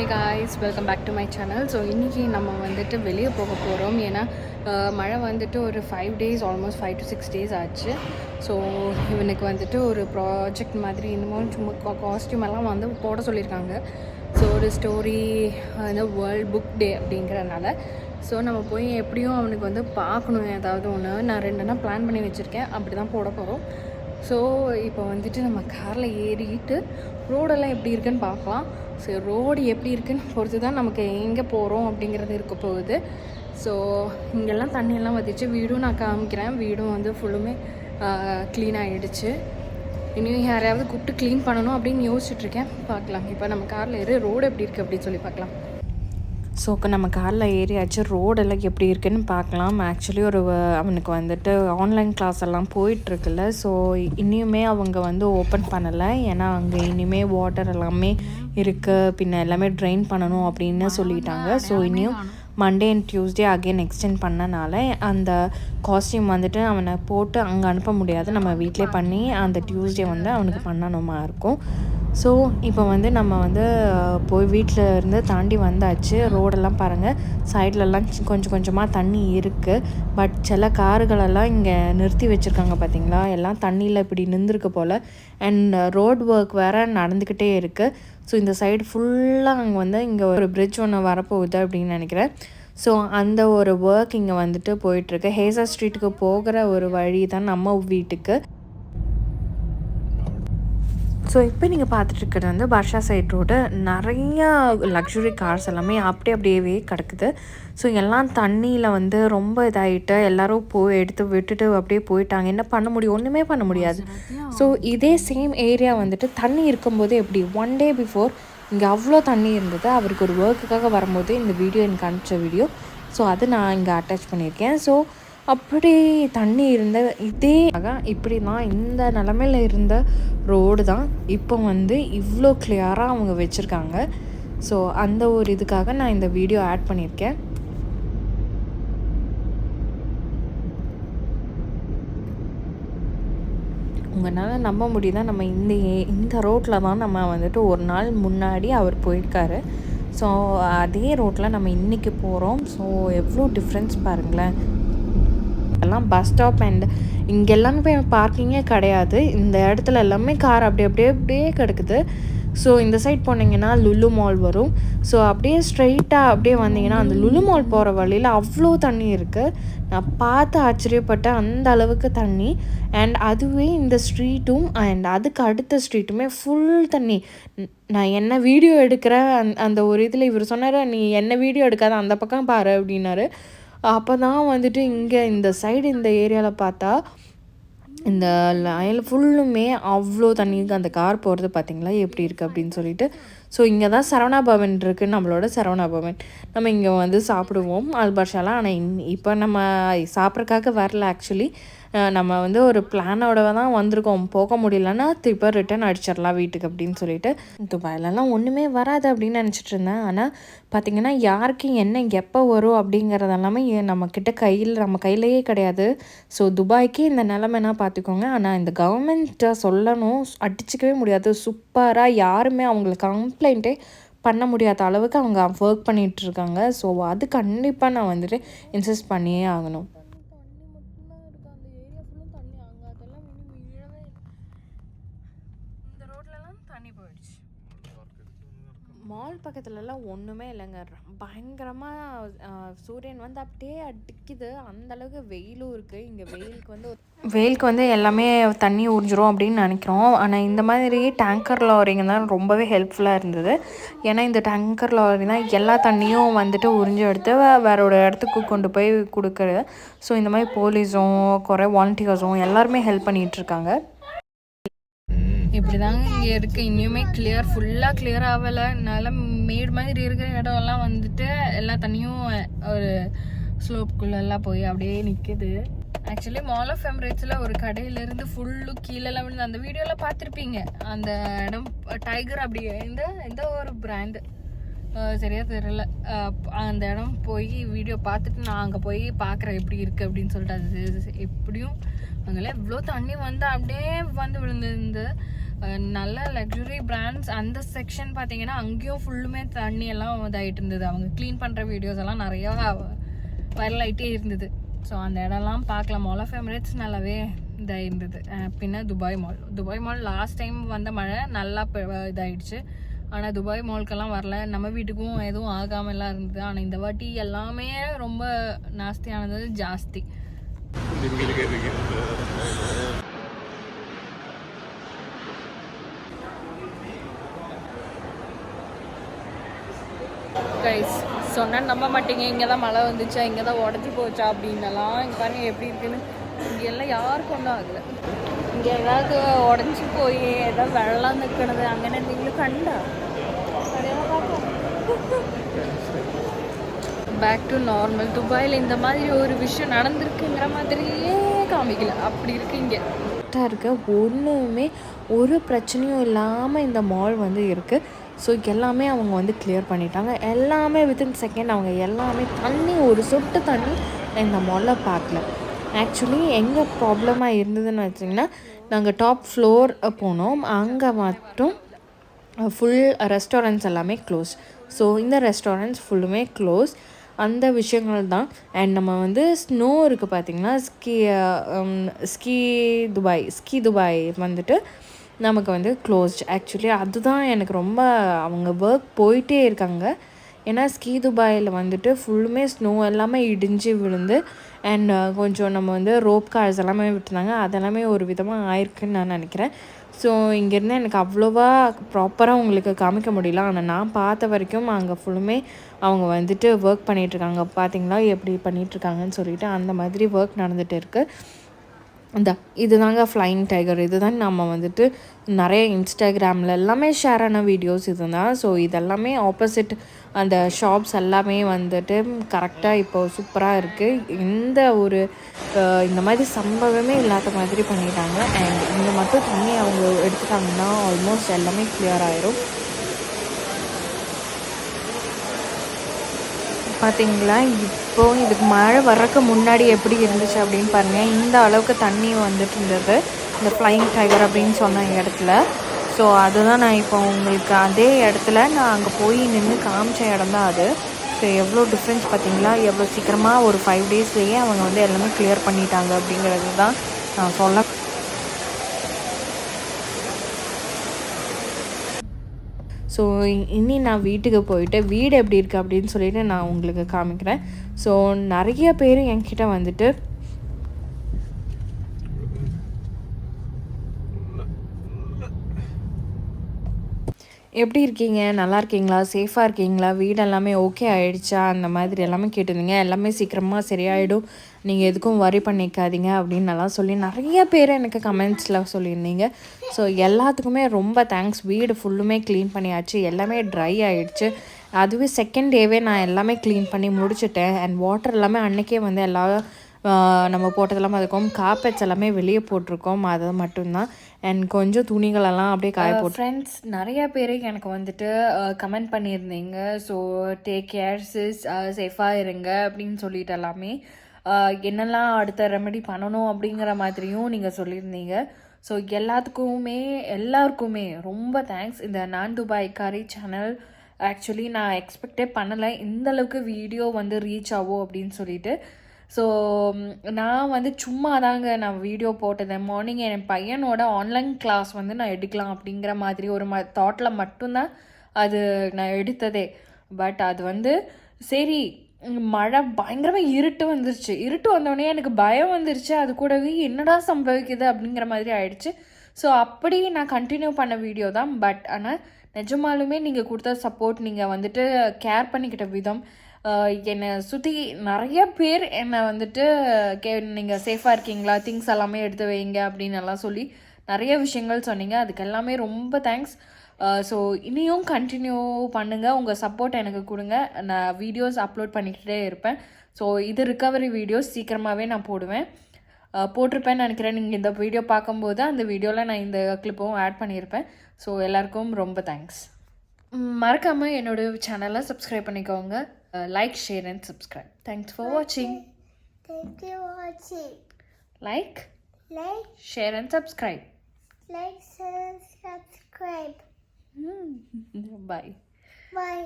Hey guys welcome back to my channel so இன்றைக்கி நம்ம வந்துட்டு வெளியே போக போகிறோம் ஏன்னா மழை வந்துட்டு ஒரு five days almost five to six days ஆச்சு. ஸோ இவனுக்கு வந்துட்டு ஒரு ப்ராஜெக்ட் மாதிரி இன்னமும் சும்மா காஸ்டியூம் எல்லாம் வந்து போட சொல்லியிருக்காங்க. ஸோ ஒரு ஸ்டோரி வந்து வேர்ல்ட் புக் டே அப்படிங்கிறனால ஸோ நம்ம போய் எப்படியும் அவனுக்கு வந்து பார்க்கணும். ஏதாவது ஒன்று நான் ரெண்டுனா பிளான் பண்ணி வச்சுருக்கேன். அப்படி தான் போட போகிறோம் ஸோ இப்போ வந்துட்டு நம்ம காரில் ஏறிட்டு ரோடெல்லாம் எப்படி இருக்குன்னு பார்க்கலாம். ஸோ ரோடு எப்படி இருக்குன்னு பொறுத்து தான் நமக்கு எங்கே போகிறோம் அப்படிங்கிறது இருக்க போகுது. ஸோ இங்கெல்லாம் தண்ணியெல்லாம் வத்திச்சு வீடும் நான் காமிக்கிறேன். வீடும் வந்து ஃபுல்லுமே க்ளீன் ஆகிடுச்சு இனியும் யாரையாவது கூப்பிட்டு க்ளீன் பண்ணணும் அப்படின்னு யோசிச்சுட்ருக்கேன் பார்க்கலாம். இப்போ நம்ம காரில் இரு. ரோடு எப்படி இருக்குது அப்படின்னு சொல்லி பார்க்கலாம். ஸோ நம்ம காரில் ஏறியாச்சு ரோடெல்லாம் எப்படி இருக்குன்னு பார்க்கலாம். ஆக்சுவலி ஒரு அவனுக்கு வந்துட்டு ஆன்லைன் கிளாஸ் எல்லாம் போயிட்டுருக்குல்ல. ஸோ இனியுமே அவங்க வந்து ஓப்பன் பண்ணலை. ஏன்னா அங்கே இனிமே வாட்டர் எல்லாமே இருக்குது பின்ன எல்லாமே ட்ரைன் பண்ணணும் அப்படின்னு சொல்லிட்டாங்க. ஸோ இனியும் Monday and Tuesday again extend பண்ணனால அந்த காஸ்டியூம் வந்துட்டு அவனை போட்டு அங்கே அனுப்ப முடியாது. நம்ம வீட்டிலே பண்ணி அந்த டியூஸ்டே வந்து அவனுக்கு பண்ணணுமா இருக்கும். ஸோ இப்போ வந்து நம்ம வந்து போய் வீட்டில் இருந்து தாண்டி வந்தாச்சு. ரோடெல்லாம் பாருங்கள் சைட்லலாம் கொஞ்சம் கொஞ்சமாக தண்ணி இருக்குது பட் சில காருகளெல்லாம் இங்கே நிறுத்தி வச்சுருக்காங்க பார்த்தீங்களா எல்லாம் தண்ணியில் இப்படி நின்றுருக்கு போல். அண்ட் ரோட் ஒர்க் வேறு நடந்துக்கிட்டே இருக்குது ஸோ இந்த சைடு ஃபுல்லாக அங்கே வந்து இங்கே ஒரு பிரிட்ஜ் ஒன்று வரப்போகுது அப்படின்னு நினைக்கிறேன். ஸோ அந்த ஒரு ஒர்க் இங்கே வந்துட்டு போயிட்டுருக்கு ஹேசா ஸ்ட்ரீட்டுக்கு போகிற ஒரு வழி தான் நம்ம வீட்டுக்கு. ஸோ இப்போ நீங்கள் பார்த்துட்டு இருக்கிறது வந்து பர்ஷா சைட் ரோடு நிறைய லக்ஸுரி கார்ஸ் எல்லாமே அப்படி அப்படியே கிடக்குது. ஸோ எல்லாம் தண்ணியில் வந்து ரொம்ப இதாகிட்டு எல்லாரும் போய் எடுத்து விட்டுட்டு அப்படியே போயிட்டாங்க. என்ன பண்ண முடியும்? ஒன்றுமே பண்ண முடியாது. ஸோ இதே சேம் ஏரியா வந்துட்டு தண்ணி இருக்கும்போது எப்படி? ஒன் டே பிஃபோர் இங்கே அவ்வளோ தண்ணி இருந்தது. அவருக்கு ஒரு ஒர்க்குக்காக வரும்போது இந்த வீடியோ எனக்கு அனுப்பிச்ச வீடியோ ஸோ அது நான் இங்கே அட்டாச் பண்ணியிருக்கேன். ஸோ அப்படி தண்ணி இருந்த இதே இப்படி தான் இந்த நிலமையில இருந்த ரோடு தான் இப்போ வந்து இவ்வளோ கிளியராக அவங்க வச்சுருக்காங்க. ஸோ அந்த ஒரு இதுக்காக நான் இந்த வீடியோ ஆட் பண்ணியிருக்கேன். உங்களால் நம்ப முடியுதா? நம்ம இந்த இந்த ரோட்டில் தான் நம்ம வந்துட்டு ஒரு நாள் முன்னாடி அவர் போயிருக்காரு. ஸோ அதே ரோட்டில் நம்ம இன்றைக்கி போகிறோம் ஸோ எவ்வளோ டிஃப்ரென்ஸ் பாருங்களேன். அப்போல்லாம் பஸ் ஸ்டாப் அண்ட் இங்கே எல்லாமே பார்க்கிங்கே கிடையாது. இந்த இடத்துல எல்லாமே கார் அப்படி அப்படியே அப்படியே கிடக்குது. ஸோ இந்த சைட் போனீங்கன்னா லுலு மால் வரும். ஸோ அப்படியே ஸ்ட்ரைட்டாக அப்படியே வந்தீங்கன்னா அந்த லுலு மால் போகிற வழியில் அவ்வளோ தண்ணி இருக்குது நான் பார்த்து ஆச்சரியப்பட்டேன். அந்த அளவுக்கு தண்ணி. அண்ட் அதுவே இந்த ஸ்ட்ரீட்டும் அண்ட் அதுக்கு அடுத்த ஸ்ட்ரீட்டுமே ஃபுல் தண்ணி. நான் என்ன வீடியோ எடுக்கிறேன்? அந்த அந்த ஒரு இதில் இவர் சொன்னார் நீ என்ன வீடியோ எடுக்காத? அந்த பக்கம் பாரு அப்படின்னாரு. அப்போ தான் வந்துட்டு இங்கே இந்த சைடு இந்த ஏரியாவில் பார்த்தா இந்த லைனில் ஃபுல்லுமே அவ்வளோ தண்ணி இருக்கு. அந்த கார் போகிறது பார்த்தீங்களா எப்படி இருக்குது அப்படின்னு சொல்லிட்டு. ஸோ இங்கே தான் சரவணா பவன் இருக்குது நம்மளோட சரவணா பவன். நம்ம இங்கே வந்து சாப்பிடுவோம். அல்பாஷாலாம் ஆனால் இன் இப்போ நம்ம சாப்பிட்றக்காக வரல ஆக்சுவலி நம்ம வந்து ஒரு பிளானோட தான் வந்திருக்கோம். போக முடியலன்னா திருப்ப ரிட்டர்ன் அடிச்சிடலாம் வீட்டுக்கு அப்படின்னு சொல்லிட்டு. துபாயிலலாம் ஒன்றுமே வராது அப்படின்னு நினச்சிட்டு இருந்தேன். ஆனால் பார்த்திங்கன்னா யாருக்கு என்ன எப்போ வரும் அப்படிங்கிறது எல்லாமே கையில் நம்ம கையிலேயே கிடையாது. ஸோ துபாய்க்கு இந்த நிலமைனா பார்த்துக்கோங்க ஆனால் இந்த கவர்மெண்ட்டை சொல்லணும் அடிச்சுக்கவே முடியாது. சூப்பராக யாருமே அவங்களுக்கு கம்ப்ளைண்ட்டே பண்ண முடியாத அளவுக்கு அவங்க ஒர்க் பண்ணிகிட்ருக்காங்க இருக்காங்க. ஸோ அது கண்டிப்பாக நான் வந்துட்டு இன்சிஸ்ட் பண்ணியே ஆகணும் இந்த ரோட்லலாம் தண்ணி போயிடுச்சு மால் பக்கத்துலலாம் ஒன்றுமே இல்லைங்க பயங்கரமாக சூரியன் வந்து அப்படியே அடிக்குது. அந்த அளவுக்கு வெயிலும் இருக்குது இங்கே வெயிலுக்கு வந்து வெயிலுக்கு வந்து எல்லாமே தண்ணி உறிஞ்சிரும் அப்படின்னு நினைக்கிறோம். ஆனால் இந்த மாதிரி டேங்கர் லாரிங்க தான் ரொம்பவே ஹெல்ப்ஃபுல்லாக இருந்தது. ஏன்னா இந்த டேங்கர் லாரி தான் எல்லா தண்ணியும் வந்துட்டு உறிஞ்சி எடுத்து வேற ஒரு இடத்துக்கு கொண்டு போய் கொடுக்குறது ஸோ இந்த மாதிரி போலீஸும் குறை வாலண்டியர்ஸும் எல்லாருமே ஹெல்ப் பண்ணிகிட்டு இருக்காங்க. இப்படி தாங்க இங்கே இருக்குது இன்னுமே கிளியர் ஃபுல்லாக கிளியர் ஆகலை. நல்ல மேடு மாதிரி இருக்கிற இடம்லாம் வந்துட்டு எல்லா தண்ணியும் ஒரு ஸ்லோப்புக்குள்ளெல்லாம் போய் அப்படியே நிற்குது ஆக்சுவலி மால் ஆஃப் எம்ரேட்ஸில் ஒரு கடையிலேருந்து ஃபுல்லு கீழெல்லாம் விழுந்து அந்த வீடியோலாம் பார்த்துருப்பீங்க. அந்த இடம் டைகர் அப்படி இந்த எந்த ஒரு பிராண்டு சரியாக தெரியல. அந்த இடம் போய் வீடியோ பார்த்துட்டு நான் அங்கே போய் பார்க்குறேன் எப்படி இருக்குது அப்படின்னு சொல்லிட்டு அது எப்படியும் அங்கெல்லாம் இவ்வளோ தண்ணி வந்து அப்படியே வந்து விழுந்துருந்து நல்ல லக்ஸுரி பிராண்ட்ஸ் அந்த செக்ஷன் பார்த்தீங்கன்னா அங்கேயும் ஃபுல்லுமே தண்ணி எல்லாம் இதாகிட்டு இருந்தது அவங்க க்ளீன் பண்ணுற வீடியோஸ் எல்லாம் நிறையா வைரல் ஆகிட்டே இருந்தது. ஸோ அந்த இடம்லாம் பார்க்கலாம். மால் ஆஃப் எமிரேட்ஸ் நல்லாவே இதாக இருந்தது பின்ன Dubai mall Dubai mall last time வந்த மழை நல்லா இதாகிடுச்சு இதாயிடுச்சு. ஆனால் துபாய் மால்க்கெல்லாம் வரல. நம்ம வீட்டுக்கும் எதுவும் ஆகாமலாம் இருந்தது. ஆனால் இந்த வாட்டி எல்லாமே ரொம்ப நாஸ்தியானது ஜாஸ்தி. கைஸ் சொன்னால் நம்ப மாட்டேங்க. இங்கே தான் மழை வந்துச்சா இங்கே தான் உடஞ்சி போச்சா அப்படின்னலாம். இங்கே பாருங்க எப்படி இருக்குன்னு. இங்கே எல்லாம் யாருக்கும் ஒன்றும் ஆகலை. இங்கே ஏதாவது உடஞ்சி போய் ஏதாவது வெள்ளம் நிற்கிறது அங்கே நீங்களும் கண்டா? பேக் டு நார்மல் துபாயில் இந்த மாதிரி ஒரு விஷயம் நடந்திருக்குங்கிற மாதிரியே காமிக்கல. அப்படி இருக்கு இங்கே. இருக்க. ஒன்றுமே ஒரு பிரச்சனையும் இல்லாமல் இந்த மால் வந்து இருக்குது ஸோ எல்லாமே அவங்க வந்து கிளியர் பண்ணிட்டாங்க. எல்லாமே வித்தின் செகண்ட் அவங்க எல்லாமே தண்ணி ஒரு சொட்டு தண்ணி இந்த மாலில் பார்க்கல ஆக்சுவலி எங்கே ப்ராப்ளமாக இருந்ததுன்னு வச்சிங்கன்னா நாங்கள் டாப் ஃப்ளோர் போனோம். அங்கே மட்டும் ஃபுல் ரெஸ்டாரண்ட்ஸ் எல்லாமே க்ளோஸ் ஸோ இந்த ரெஸ்டாரண்ட்ஸ் ஃபுல்லுமே க்ளோஸ் அந்த விஷயங்கள் தான். அண்ட் நம்ம வந்து ஸ்னோ இருக்குது பார்த்திங்கன்னா ski ski Dubai ski Dubai வந்துட்டு நமக்கு வந்து க்ளோஸ்ட் ஆக்சுவலி அதுதான் எனக்கு ரொம்ப அவங்க ஒர்க் போயிட்டே இருக்காங்க. ஏன்னா ஸ்கீ துபாயில் வந்துட்டு ஃபுல்லுமே ஸ்னோ எல்லாமே இடிஞ்சு விழுந்து அண்ட் uh, கொஞ்சம் நம்ம வந்து ரோப் கார்ஸ் எல்லாமே விட்டுருந்தாங்க அதெல்லாமே ஒரு விதமாக ஆயிருக்குன்னு நான் நினைக்கிறேன். ஸோ இங்கேருந்து எனக்கு அவ்வளோவா ப்ராப்பராக உங்களுக்கு காமிக்க முடியல. ஆனால் நான் பார்த்த வரைக்கும் அங்கே ஃபுல்லுமே அவங்க வந்துட்டு ஒர்க் பண்ணிகிட்ருக்காங்க பார்த்தீங்களா எப்படி பண்ணிகிட்ருக்காங்கன்னு சொல்லிட்டு அந்த மாதிரி ஒர்க் நடந்துகிட்டு இருக்குது இந்த இதுதாங்க ஃப்ளைங் டைகர் இதுதான் நம்ம வந்துட்டு நிறைய இன்ஸ்டாகிராமில் எல்லாமே ஷேர் ஆன வீடியோஸ் இதுதான். ஸோ இதெல்லாமே ஆப்போசிட் அந்த ஷாப்ஸ் எல்லாமே வந்துட்டு கரெக்டாக இப்போ சூப்பராக இருக்குது எந்த ஒரு இந்த மாதிரி சம்பவமே இல்லாத மாதிரி பண்ணிட்டாங்க. அண்ட் இந்த மட்டும் தண்ணி அவங்க எடுத்துட்டாங்கன்னா ஆல்மோஸ்ட் எல்லாமே கிளியர் ஆயிரும். பார்த்தீங்களா இப்போ இதுக்கு மழை வர்றதுக்கு முன்னாடி எப்படி இருந்துச்சு அப்படின்னு பாருங்கள் இந்த அளவுக்கு தண்ணி வந்துட்டு இருந்தது. இந்த ஃப்ளைங் டைகர் அப்படின்னு சொன்ன இடத்துல. ஸோ அதுதான் நான் இப்போ உங்களுக்கு அதே இடத்துல நான் அங்கே போய் நின்று காமிச்ச இடம் தான் அது. ஸோ எவ்வளோ டிஃப்ரென்ஸ் பார்த்தீங்களா எவ்வளோ சீக்கிரமாக ஒரு ஃபைவ் டேஸ்லேயே அவங்க வந்து எல்லாமே கிளியர் பண்ணிட்டாங்க அப்படிங்கிறது தான் நான் சொல்ல ஸோ இனி நான் வீட்டுக்கு போயிட்டு வீடு எப்படி இருக்குது அப்படின்னு சொல்லிட்டு நான் உங்களுக்கு காமிக்கிறேன். ஸோ நிறைய பேர் என்கிட்ட வந்துட்டு எப்படி இருக்கீங்க? நல்லா இருக்கீங்களா? சேஃபாக இருக்கீங்களா? வீடு எல்லாமே ஓகே ஆயிடுச்சா? அந்த மாதிரி எல்லாமே கேட்டிருந்தீங்க. எல்லாமே சீக்கிரமாக சரியாயிடும். நீங்கள் எதுக்கும் வரி பண்ணிக்காதீங்க அப்படின்னு எல்லாம் சொல்லி நிறைய பேர் எனக்கு கமெண்ட்ஸில் சொல்லியிருந்தீங்க. ஸோ எல்லாத்துக்குமே ரொம்ப தேங்க்ஸ் வீடு ஃபுல்லுமே க்ளீன் பண்ணியாச்சு. எல்லாமே ட்ரை ஆயிடுச்சு. அதுவே செகண்ட் டேவே நான் எல்லாமே க்ளீன் பண்ணி முடிச்சிட்டேன். அண்ட் வாட்டர் எல்லாமே அன்னைக்கே வந்து எல்லா நம்ம போட்டதெல்லாம் அதுக்கும் காப்பெட்ஸ் எல்லாமே வெளியே போட்டிருக்கோம். அது மட்டும்தான். அண்ட் கொஞ்சம் துணிகளெல்லாம் அப்படியே காய போட்டு ஃப்ரெண்ட்ஸ் நிறைய பேர் எனக்கு வந்துட்டு கமெண்ட் பண்ணியிருந்தீங்க. ஸோ டேக் கேர் சிஸ் சேஃபாக இருங்க அப்படின்னு சொல்லிட்டு எல்லாமே. என்னெல்லாம் அடுத்த ரெமெடி பண்ணணும் அப்படிங்கிற மாதிரியும் நீங்கள் சொல்லியிருந்தீங்க. ஸோ எல்லாத்துக்குமே எல்லாருக்குமே ரொம்ப தேங்க்ஸ் இந்த நான் துபாய் காரி சேனல் ஆக்சுவலி நான் எக்ஸ்பெக்டே பண்ணலை. இந்த அளவுக்கு வீடியோ வந்து ரீச் ஆகும் அப்படின்னு சொல்லிட்டு. ஸோ நான் வந்து சும்மா தாங்க நான் வீடியோ போட்டது. மார்னிங் என் பையனோட ஆன்லைன் கிளாஸ் வந்து நான் எடுக்கலாம் அப்படிங்கிற மாதிரி ஒரு ம தாட்டில் மட்டும்தான் அது நான் எடுத்ததே. பட் அது வந்து சரி மழை பயங்கரமாக இருட்டு வந்துருச்சு. இருட்டு வந்தோடனே எனக்கு பயம் வந்துருச்சு. அது கூடவே என்னடா சம்பவிக்குது அப்படிங்கிற மாதிரி ஆயிடுச்சு. ஸோ அப்படி நான் கண்டினியூ பண்ண வீடியோ தான். பட் ஆனால் நிஜமாலுமே நீங்கள் கொடுத்த சப்போர்ட் நீங்கள் வந்துட்டு கேர் பண்ணிக்கிட்ட விதம் என்னை சுற்றி நிறைய பேர் என்னை வந்துட்டு கே நீங்கள் சேஃபாக இருக்கீங்களா? திங்ஸ் எல்லாமே எடுத்து வைங்க அப்படின்னு எல்லாம் சொல்லி நிறைய விஷயங்கள் சொன்னீங்க. அதுக்கு எல்லாமே ரொம்ப தேங்க்ஸ் ஸோ இனியும் கண்டினியூ பண்ணுங்கள் உங்கள் சப்போர்ட் எனக்கு கொடுங்க. நான் வீடியோஸ் அப்லோட் பண்ணிக்கிட்டே இருப்பேன். ஸோ இது ரிகவரி வீடியோஸ் சீக்கிரமாகவே நான் போடுவேன். அஹ் போட்டிருப்பேன்னு நினைக்கிறேன். நீங்கள் இந்த வீடியோ பார்க்கும்போது அந்த வீடியோவில் நான் இந்த கிளிப்பும் ஆட் பண்ணியிருப்பேன். ஸோ எல்லாருக்கும் ரொம்ப தேங்க்ஸ் மறக்காமல் என்னோட சேனலை சப்ஸ்கிரைப் பண்ணிக்கோங்க. Like share and subscribe thanks for வாட்சிங் for watching. Like Like, share and subscribe Like, share, subscribe. Bye Bye.